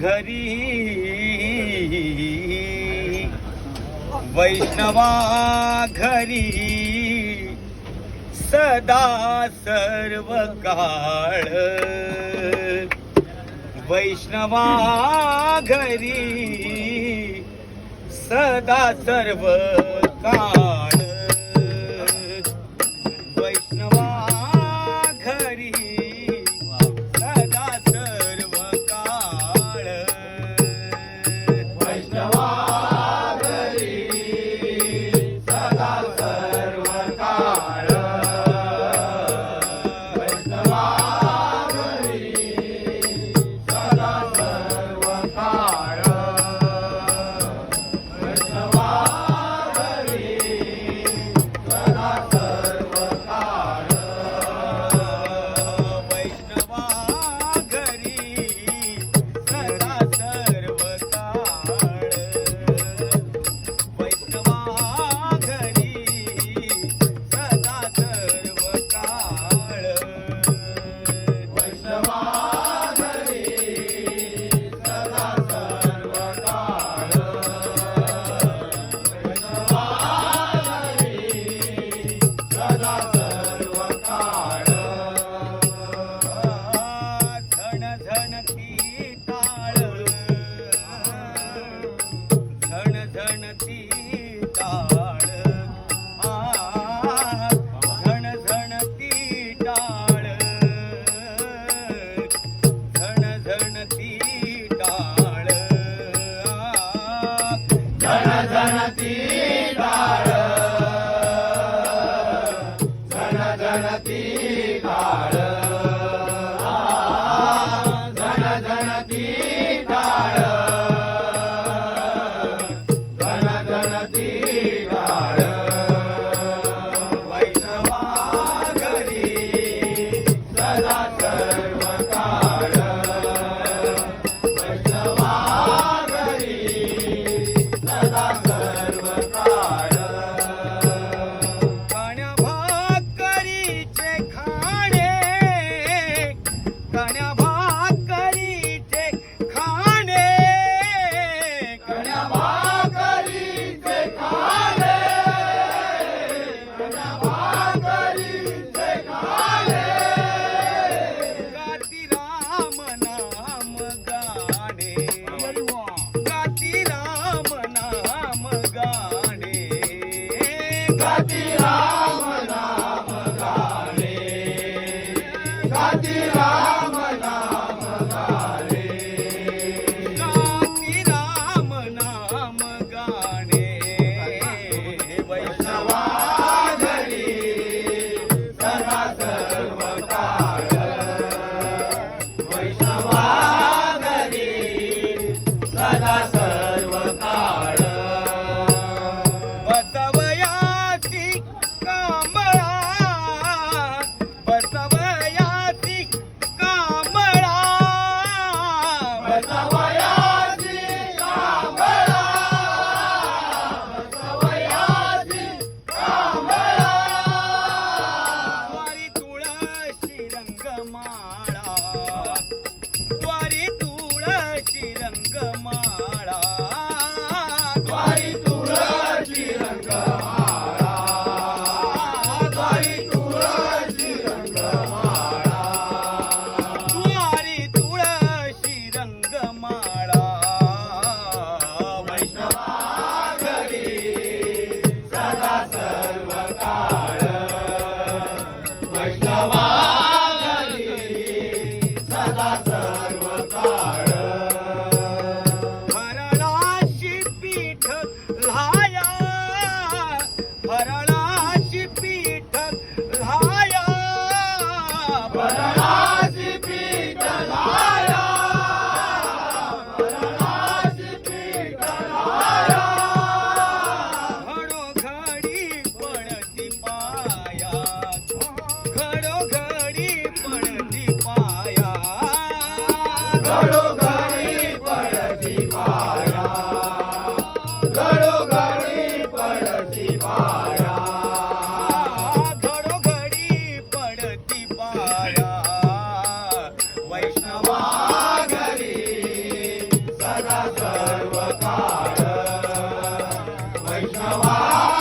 घरी. वैष्णवा घरी. सदा सर्व काळ वैष्णवा घरी. सदा सर्व काळ ಗಣತೀ Shiva. Kawai.